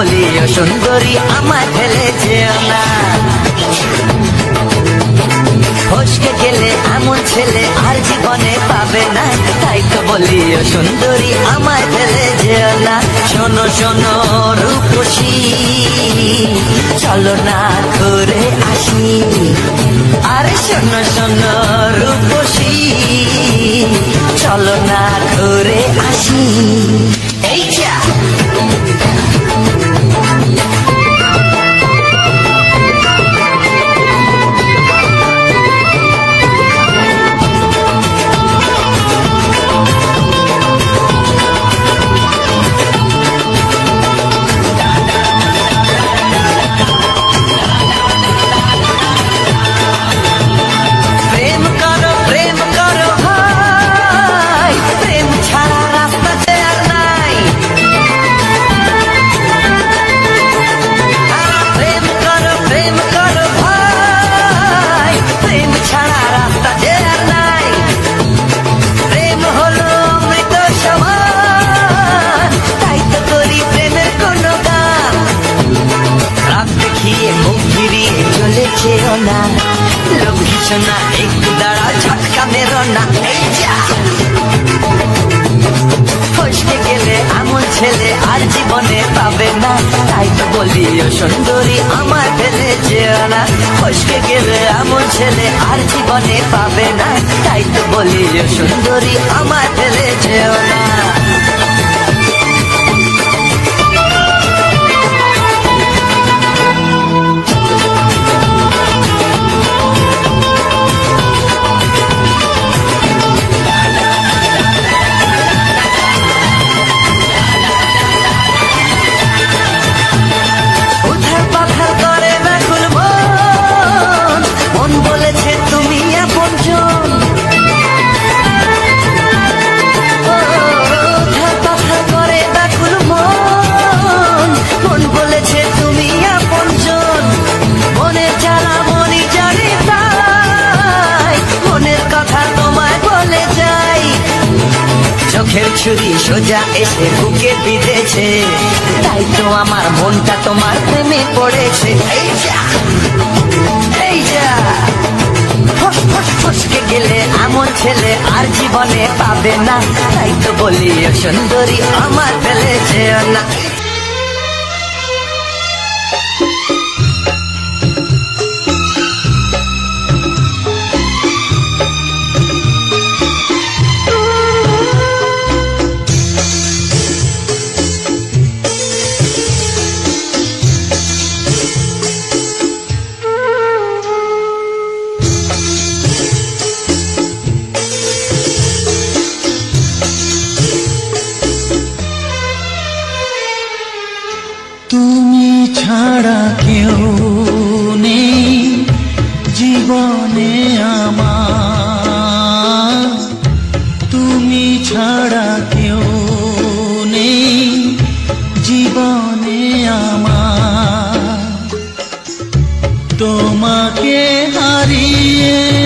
বলি সুন্দরী আমার খেলে যেও না ফসকে গেলে এমন ছেলে আর জীবনে পাবে না। তাই তো বলিও সুন্দরী আমার খেলে যেও না। শোনো শোনো, রূপসী, চলো না করে আসি। আরে শোনো শোনো, রূপসী, চলো না করে আসি। এই Yeah. ফিরিয়ে মুখ ফিরিয়ে চলেছে না। লোক কিছু না, একটু দাঁড়া, ঝটকা মেরো না। ফসকে গেলে আমার ছেলে, আর জীবনে পাবে না। তাই তো বলি সুন্দরী, আমার ফেলে যেও না। ফসকে গেলে আমার ছেলে, আর জীবনে পাবে না। তাই তো বলি সুন্দরী, আমার ফেলে যেও না। সোজা এসে বুকে বিঁধেছে। তাই তো আমার মনটা তোমার প্রেমে পড়েছে। এই যা এই যা। ফস ফস, ফসকে গেলে আমার ছেলে আর জীবনে পাবে না। তাই তো বলি সুন্দরী আমার ফেলেছে না। Maria.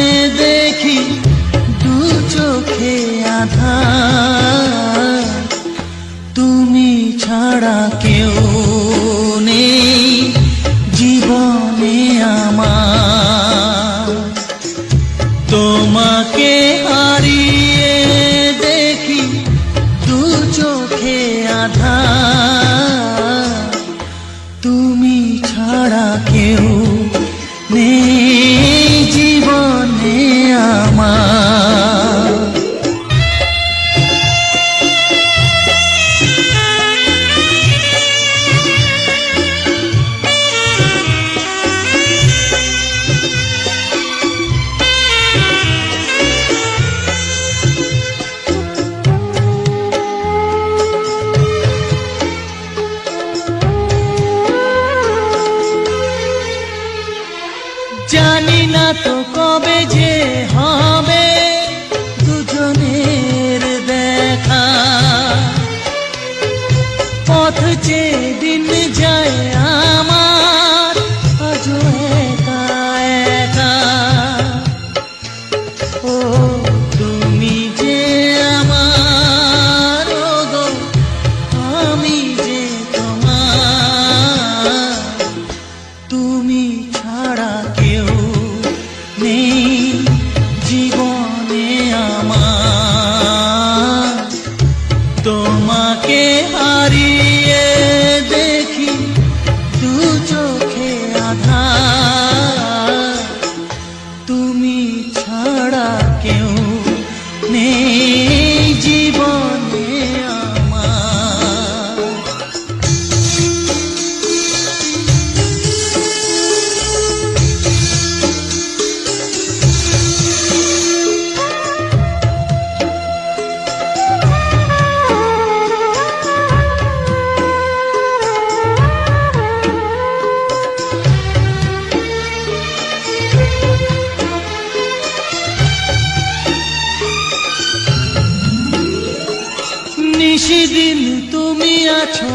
তুমি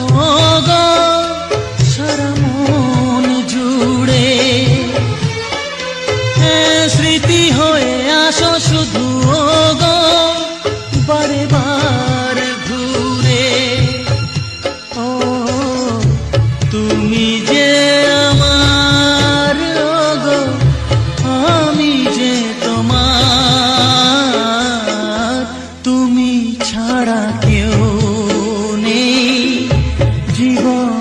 গো? wrong.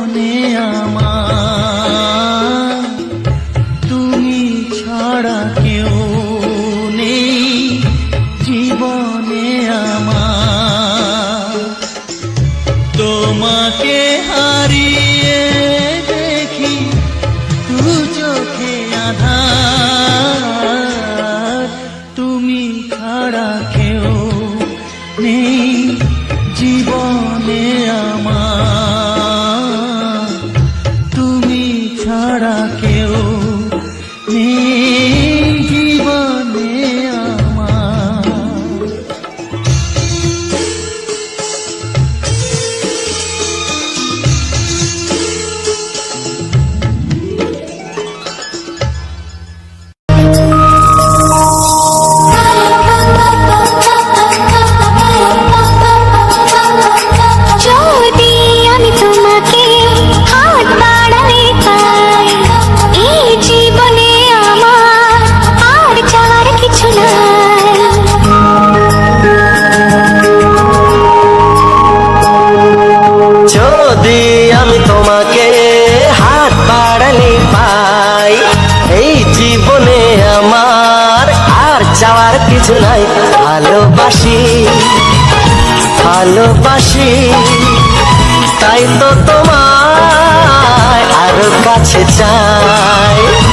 তাই তো তোমায় আরও কাছে চাই।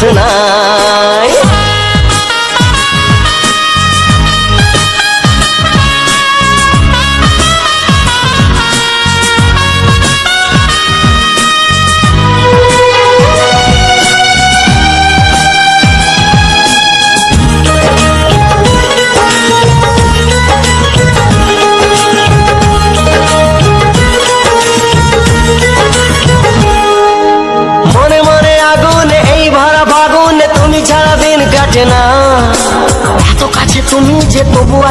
চাওয়ার কিছু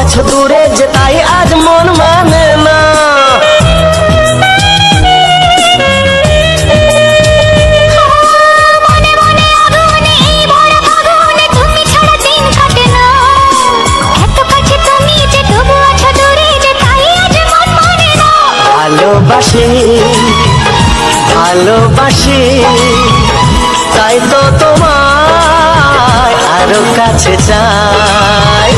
আছো দূরে যে তাই আজ মন মানে না। ভালোবাসি ভালোবাসি, তাই তো তোমায় আরও কাছে চাই।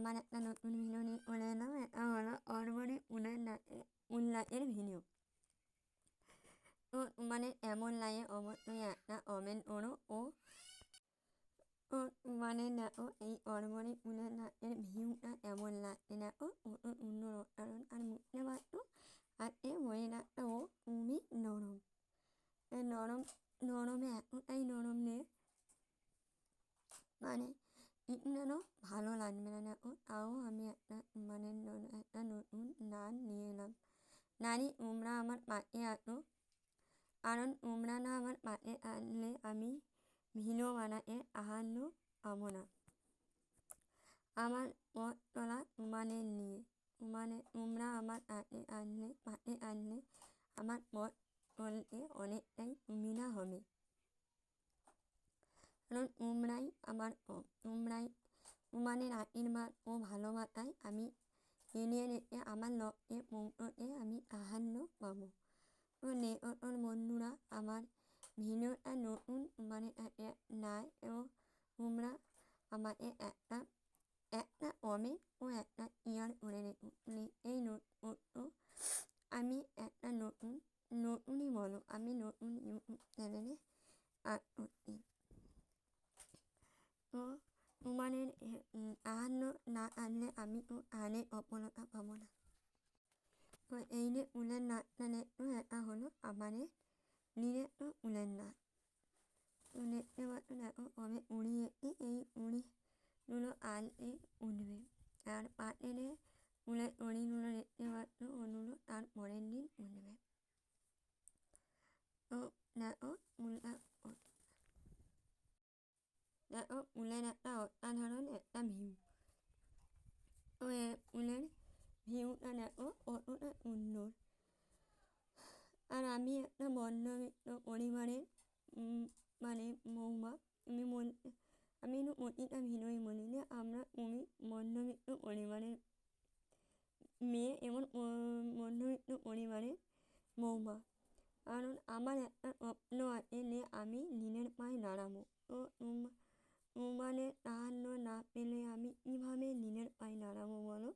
আমার একটা নতুন ভিডিও নিয়ে চলে এলাম এটা হলো অরবরে উলের উল্লাসের ভিডিও তো মানে এমন লাগে অবশ্যই একটা কমেন্ট করো ও ও মানে দেখো এই অরবরে উলের নাচের ভিউটা এমন লাগছে দেখো কত সুন্দর কারণ আর মুখতে পারতো আর এ মহিলাটা ও খুবই নরম নরম নরমে এতটাই নরম নে মানে ইটনারও ভালো লাগবে না দেখো তাও আমি একটা মানে একটা নতুন নান নিয়ে এলাম নারী তোমরা আমার পাশে আসো কারণ তোমরা না আমার পাশে আসলে আমি ভিডিও বানাতে আহান্য পাবো না আমার পথ চলা তোমাদের নিয়ে মানে তোমরা আমার পাশে আসলে পাশে আসলে আমার পথ চলতে অনেকটাই সুবিধা হবে কারণ তোমরাই আমার পথ তোমরাই তোমাদের আশীর্বাদ ও ভালোবাসায় আমি এগিয়ে রেখে আমার লক্ষ্যে পৌঁছতে আমি সাহায্য পাবো। তো নেটওয়ার্কের বন্ধুরা, আমার ভিডিওটা নতুন মানে নাই এবং তোমরা আমাকে একটা একটা কমেন্ট ও একটা ইয়ার করে রেখো। এই নতুন আমি একটা নতুন, নতুনই বলো, আমি নতুন ইউটিউব চ্যানেলে কাজ তো তোমাদের আহান্য না আনলে আমি তো আনে সফলতা পাবো না। তো এই যে উলের নাচটা নেটটো এটা হলো আমাদের নিজস্ব উলের নাচ তো দেখতে পাচ্ছ দেখো কবে উড়িয়েছি এই উড়িগুলো আলতে উঠবে আর পাটেরে উলের উড়িগুলো দেখতে পাচ্ছ ওগুলো তার পরের দিন উঠবে তো দেখো উলটা উলের একটা অসাধারণ একটা ভিউ উলের ভিউটা দেখো কতটা সুন্দর আর আমি একটা মধ্যবিত্ত পরিবারের মানে বলতে আমি কিন্তু প্রতিটা ভিডিওই বলি যে আমরা তুমি মধ্যবিত্ত পরিবারের মেয়ে ও- মধ্যবিত্ত পরিবারের বৌমা কারণ আমার একটা স্বপ্ন আছে যে আমি নিজের পায়ে দাঁড়াবো তো তোমাদের সাহায্য না পেলে আমি কীভাবে নিজের পায়ে দাঁড়াবো বলো?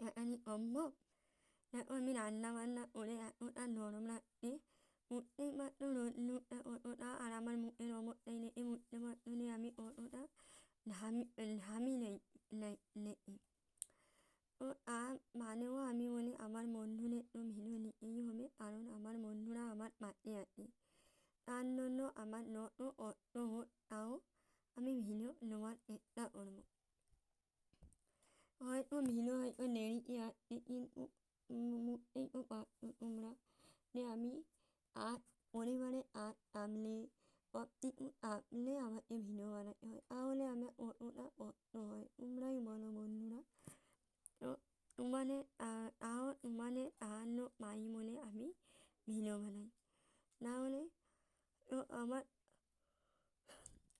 কি সম্ভব দেখো আমি রান্না বান্না করে এতটা নরম রাখতে মুঠেই মাত্র রোদ্দুরটা অতটা আর আমার মুখের অবস্থাই নেই এই মুহূর্তে বর্তমানে আমি অতটা ঘামি ঘামি নেই নেই ও আর মানেও আমি বলি আমার বন্ধুদের তো ভিডিও নিতেই হবে, কারণ আমার বন্ধুরা আমার পাশে আছে। তার জন্য আমার নত হোক, তাও আমি ভিডিও নেওয়ার চেষ্টা করব হয়তো ভিডিও হয়তো দেরিতে আসছে কিন্তু মুহূর্তেই তো পারছ তোমরা যে আমি আর পরিবারে আর আমলে কিছু আমলে আমাকে ভিডিও বানাতে হয় তাহলে আমার অতটা কষ্ট হয়। তোমরাই বলো বন্ধুরা তো তোমাদের তাও তোমাদের সাহায্য পাই বলে আমি ভিডিও বানাই নাহলে আমার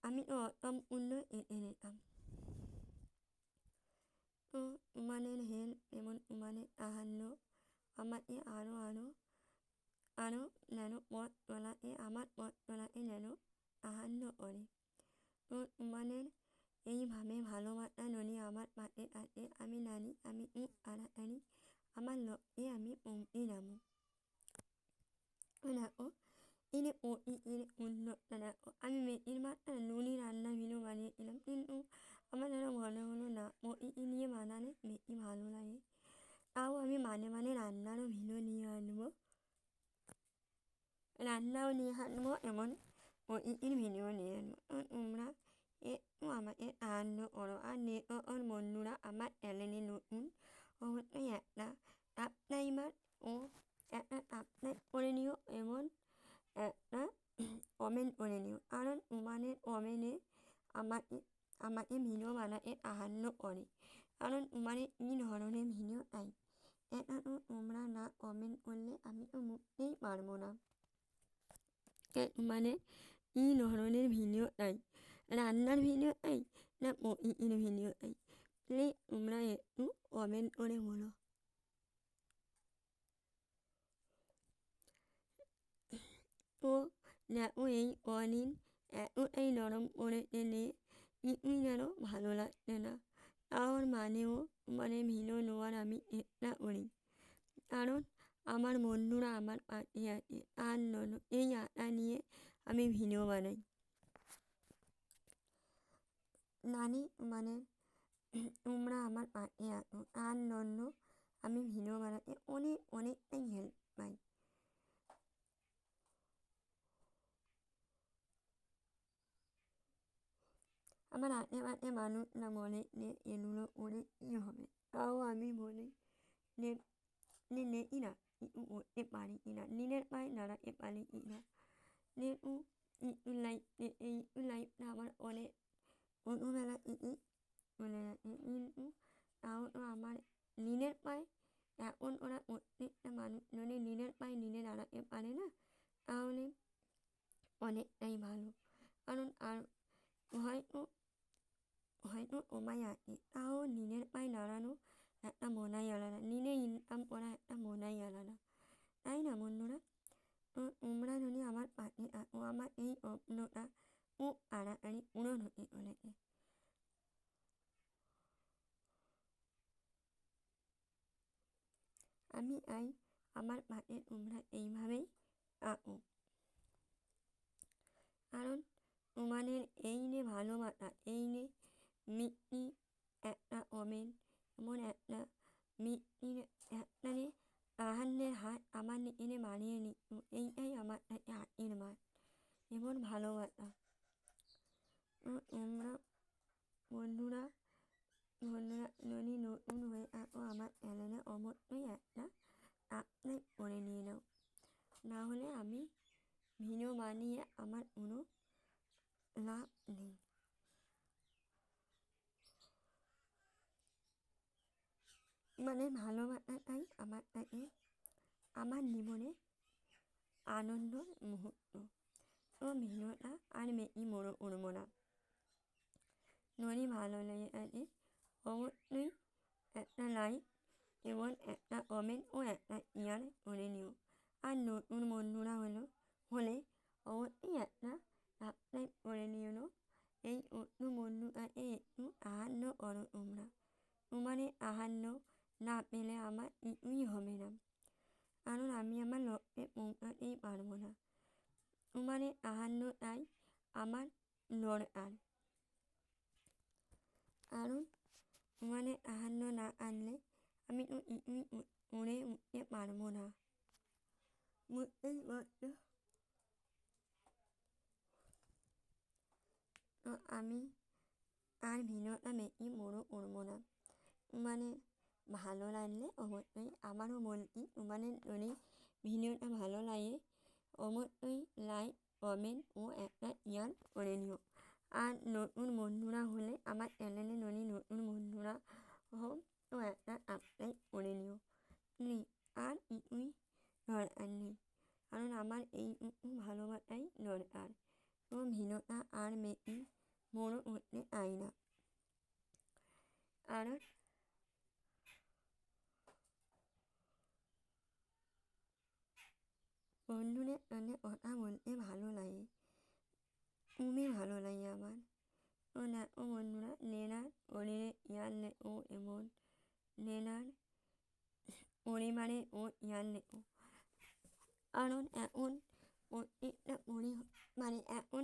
আমি তো অসম্পূর্ণ এঁকে নিতাম তো তোমাদের হেল্প এবং তোমাদের সাহায্য আমাকে আরও আরও আরও যেন পথ চলাতে আমার পথ চলাতে যেন সাহায্য করে তো তোমাদের এইভাবে ভালোবাসা যদি আমার পাশে আছে আমি জানি আমি খুব তাড়াতাড়ি আমার লক্ষ্যে আমি পৌঁছে যাব দেখো এই যে প্রকৃতির উন্নতটা দেখো আমি মেথির মাত্রা নুনি রান্না ভিডিও বানিয়েছিলাম কিন্তু আমার যেন মনে হলো না প্রকৃতি নিয়ে বানালে বেশি ভালো লাগে তাও আমি মানে মানে রান্নারও ভিডিও নিয়ে আনব রান্নাও নিয়ে আনব এমন প্রকৃতির ভিডিও নিয়ে আনব তোমরা একটু আমাকে সাহায্য করো আর নেটওয়ার্ক বন্ধুরা আমার চ্যানেলে নতুন অবশ্যই একটা সাবস্ক্রাইবার ও একটা সাবস্ক্রাইব করে নিও এবং কমেন্ট করে নিও কারণ তোমাদের কমেন্টে আমাকে ভিডিও বানাতে সাহায্য করে কারণ কী ধরনের ভিডিও চাই এটা তো তোমরা না কমেন্ট করলে আমি তো বুঝতেই পারব না মানে কী ধরনের ভিডিও চাই রান্নার ভিডিও চাই না প্রকৃতির ভিডিও চাই প্লিজ তোমরা একটু কমেন্ট করে বলো তো দেখো এই কদিন এতটাই নরম পড়েছে যে কিছুই যেন ভালো লাগছে না তার মানেও মানে ভিডিও নেওয়ার আমি চেষ্টা করি কারণ আমার বন্ধুরা আমার পাশে আছে তার জন্য এই আশা নিয়ে আমি ভিডিও বানাই জানি মানে তোমরা আমার পাশে আছো তার জন্য আমি ভিডিও বানাতে অনেক অনেকটাই হেল্প পাই আমার আশেপাশে মানুষরা বলে যে এগুলো করে কী হবে তাও আমি বলি যে নেই না কিছু করতে পারি কি না নিজের পায়ে দাঁড়াতে পারি কি না যেহেতু লাইফে এই লাইফটা আমার অনেক ছোটোবেলা থেকেই চলে গেছে কিন্তু তাও তো আমার নিজের পায়ে এখন ওরা প্রত্যেকটা মানুষ যদি নিজের পায়ে নিজে দাঁড়াতে পারে না তাহলে অনেকটাই ভালো কারণ আর হয়তো সময় আছে তাও নিজের পায়ে দাঁড়ানো একটা মনাই আলাদা নিজে ইনকাম করা একটা মনাই আলাদা তাই না বন্ধুরা তো তোমরা যদি আমার পাশে থাকো আমার এই স্বপ্নটা খুব তাড়াতাড়ি পূরণ হতে চলেছে আমি চাই আমার পাশে তোমরা এইভাবেই থাকো কারণ তোমাদের এই যে ভালোবাসা এই যে মিষ্টি একটা কমেন্ট এমন একটা মিষ্টির একটা আহান্নের হাত আমার এনে বানিয়ে নিত এইটাই আমার কাছে হাতের মাছ এমন ভালোবাসা তো তোমরা বন্ধুরা বন্ধুরা যদি নতুন হয়ে থাকো আমার চ্যানেলে অবশ্যই একটা সাবস্ক্রাইব করে নিয়ে নাও না হলে আমি ভিডিও বানিয়ে আমার কোনো লাভ নেই মানে ভালোবাসাটাই আমার কাছে আমার জীবনে আনন্দর মুহূর্ত। তো ভিডিওটা আর বেশি বড় করব না। যদি ভালো লেগে থাকে অবশ্যই একটা লাইক এবং একটা কমেন্ট ও একটা শেয়ার করে নিও। আর নতুন বন্ধুরা হলো, হলে অবশ্যই একটা সাবস্ক্রাইব করে নিও এই নতুন বন্ধুটাকে একটু সাহায্য করো তোমরা। তোমাদের সাহায্য না পেলে আমার কিছুই হবে না। কারণ আমি আমার লক্ষ্যে পৌঁছাতেই পারব না। আহান্য নাই আমার আন কারণ মানে আহান্য না আনলে আমি তো কিছুই উড়ে উঠতে পারব না। বুঝতেই পারছ? আমি আর ভিডিওটা বেশি বড়ো করব না। মানে ভালো লাগলে অবশ্যই আবারও বলছি তোমাদের যদি ভিডিওটা ভালো লাগে, অবশ্যই লাইক কমেন্ট ও একটা শেয়ার করে নিও আর নতুন বন্ধুরা হলে আমার চ্যানেলে যদি নতুন বন্ধুরা হোক তো একটা সাবস্ক্রাইব করে নিও প্লিজ আর কিছুই দরকার নেই। কারণ আমার এইটুকু ভালোবাসাই দরকার তো ভিডিওটা আর বেশি বড়ো করতে চাই না কারণ বন্ধুদের সঙ্গে কথা বলতে ভালো লাগে। খুবই ভালো লাগে আমার। তো দেখো বন্ধুরা, নেনার শরীরে ইয়ার ও এমন। নেনার পরিবারে ও ইয়ার ও। কারণ এখন প্রত্যেকটা পরি মানে এখন